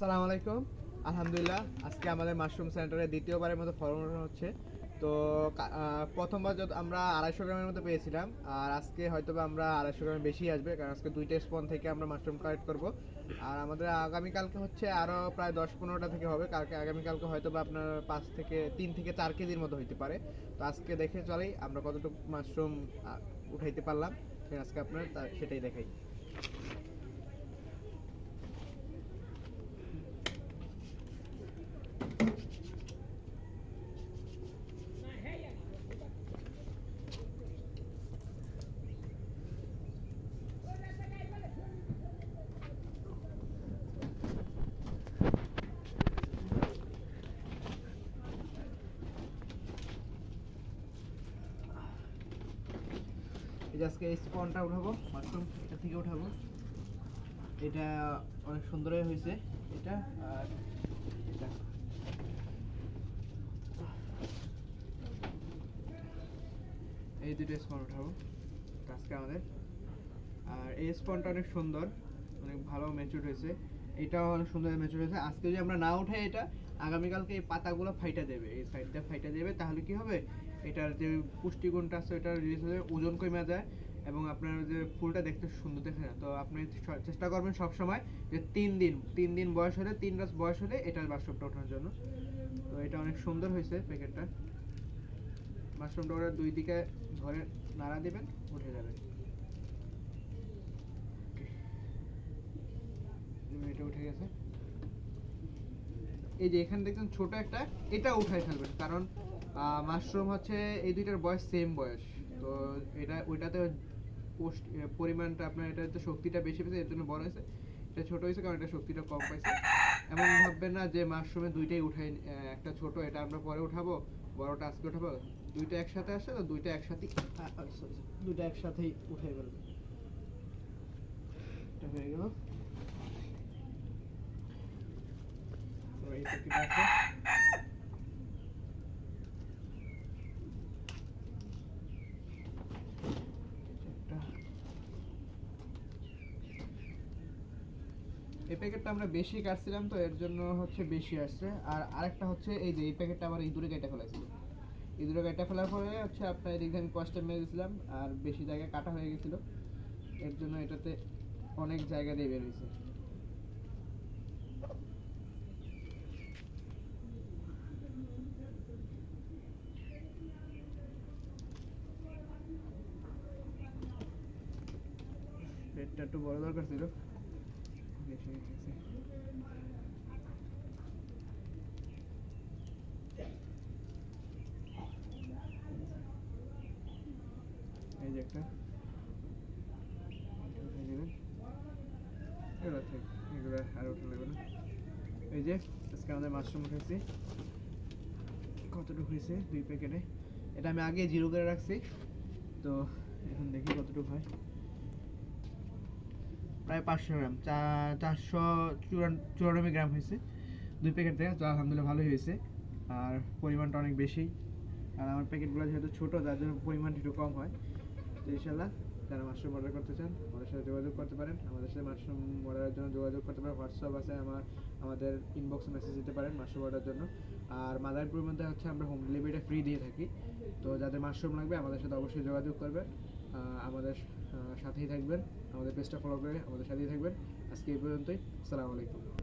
সালাম আলাইকুম। আলহামদুলিল্লাহ, আজকে আমাদের মাশরুম সেন্টারে দ্বিতীয়বারের মতো ফর্ম হচ্ছে। তো প্রথমবার যত আমরা আড়াইশো গ্রামের মতো পেয়েছিলাম, আর আজকে হয়তো বা আমরা আড়াইশো গ্রামের বেশি আসবে, কারণ আজকে দুইটা স্পন থেকে আমরা মাশরুম কালেক্ট করব। আর আমাদের আগামীকালকে হচ্ছে আরও প্রায় দশ পনেরোটা থেকে হবে কালকে আগামীকালকে হয়তো বা আপনার পাঁচ থেকে তিন থেকে চার কেজির মতো হইতে পারে। তো আজকে দেখে চলেই, আমরা কতটুকু মাশরুম উঠাইতে পারলাম। আজকে আপনার সেটাই দেখাই। আজকে এই স্পনটা উঠাবো মাশরুম এটা থেকে উঠাবো। এটা অনেক সুন্দরই হয়েছে এটা, আর এটা। এই দুটো স্পন উঠাবো, আজকে আমাদের। আর এই স্পনটা অনেক সুন্দর, অনেক ভালো ম্যাচুর হয়েছে। এটাও অনেক সুন্দর ম্যাচুর হয়েছে। আজকে যদি আমরা না উঠাই এটা, আগামীকালকে এই পাতাগুলো ফাইটা দেবে। এই সাইডটা ফাইটা দেবে, তাহলে কি হবে? এটার যে পুষ্টিগুণটা আছে ওটা রিলিজ হয়ে ওজন কমে যায় এবং আপনার যে ফুলটা দেখতে সুন্দর দেখা যায় তো আপনি চেষ্টা করবেন সব সময় যে তিন দিন তিন দিন বয়স হলে, তিন রাত বয়স হলে এটার মাশরুমটা ওঠানোর জন্য। তো এটা অনেক সুন্দর হয়েছে প্যাকেটটা মাশরুমটা ওরা দুই দিকে ধরে নাড়া দিবেন, উঠে যাবে। এটা উঠে গেছে। এই যে এখানে দেখছেন ছোট একটা, এটা উঠাই কারণ মাশরুম হচ্ছে এই দুইটার বয়স সেম বয়স। তো এটা, ওইটাতে পোস্ট পরিমাণটা আপনার এটাতে শক্তিটা বেশি পেয়েছে, এর জন্য বড় হয়েছে। এটা ছোট হয়েছে কারণ এটা শক্তিটা কম পাইছে। এমন ভাববেন না যে মাশরুমে দুইটাই উঠাই একটা ছোট, এটা আমরা পরে উঠাবো বড়টা আজকে উঠাবো, দুইটা একসাথে আসে তো দুইটা একসাথে দুইটা একসাথেই উঠাই ফেলবে। এটা হয়ে গেল তো এই প্যাকেট আছে এই প্যাকেটটা আমরা বেশি কাটছিলাম তো, এর জন্য হচ্ছে বেশি আসছে। আর আরেকটা হচ্ছে এই যে, এই প্যাকেটটা আবার ইঁদুরে কেটে ফেলাইছিল ইঁদুরে কেটে ফেলার পরে হচ্ছে আপনার এদিক আমি কষ্টে মেরে দিয়েছিলাম, আর বেশি জায়গায় কাটা হয়ে গেছিল। এর জন্য এটাতে অনেক জায়গা দিয়ে বের হয়েছে। পেটটা একটু বড় দরকার ছিল। এই যে এটা আজকে আমাদের মাশরুম উঠেছি। কতটুকু হয়েছে? দুই প্যাকেটে। এটা আমি আগে জিরো করে রাখছি। তো এখন দেখি কতটুকু হয়। প্রায় পাঁচশো গ্রাম, চা- চারশো চুরান- চুরানব্বই গ্রাম হয়েছে। দুই প্যাকেট থেকে, তো আলহামদুলিল্লাহ ভালোই হয়েছে। আর পরিমাণটা অনেক বেশি। আর আমার প্যাকেটগুলো যেহেতু ছোটো যার জন্য পরিমাণটা একটু কম হয়। তো ইনশাল্লাহ যারা মাশরুম অর্ডার করতে চান, আমাদের সাথে যোগাযোগ করতে পারেন। আমাদের সাথে মাশরুম অর্ডারের জন্য যোগাযোগ করতে পারেন। হোয়াটসঅ্যাপ আছে আমার, আমাদের ইনবক্সে মেসেজ দিতে পারেন মাশরুম অর্ডারের জন্য। আর মাদারপুরের মধ্যে হচ্ছে আমরা হোম ডেলিভারিটা ফ্রি দিয়ে থাকি। তো যাদের মাশরুম লাগবে, আমাদের সাথে অবশ্যই যোগাযোগ করবেন আমাদের সাথেই থাকবেন, আমাদের পেজটা ফলো করে আমাদের সাথেই থাকবেন। আজকে এই পর্যন্তই, আসসালামু আলাইকুম।